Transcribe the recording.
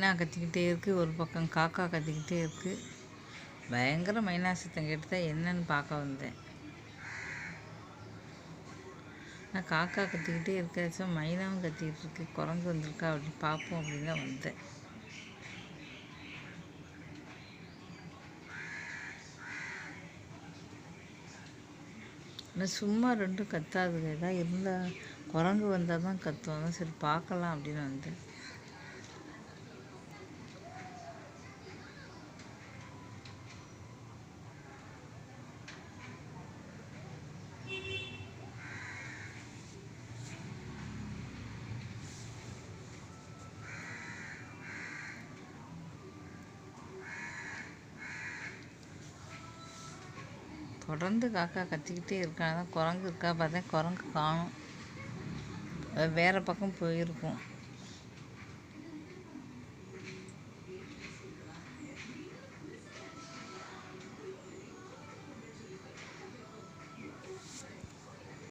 மைனா கத்திக்கிட்டே இருக்குது ஒரு பக்கம் காக்கா கத்திக்கிட்டே இருக்குது பயங்கர மைனா சத்தம் கேட்டு தான் என்னன்னு பார்க்க வந்தேன். நான் காக்கா கத்திக்கிட்டே இருக்காச்சும் மைனாவும் கத்திக்கிட்டு இருக்கு. குரங்கு வந்திருக்கா அப்படின்னு பார்ப்போம் அப்படின்னு தான் வந்தேன். ஆனால் சும்மா ரெண்டும் கத்தாதுங்க. ஏதாவது இருந்தால் குரங்கு வந்தால் தான் கத்துவாங்க சரி பார்க்கலாம் அப்படின்னு வந்தேன். தொடர்ந்து காக்கா கத்திக்கிட்டே இருக்கான் அதான் குரங்கு இருக்கா பார்த்தேன் குரங்கு காணும். வேறு பக்கம் போயிருக்கும்.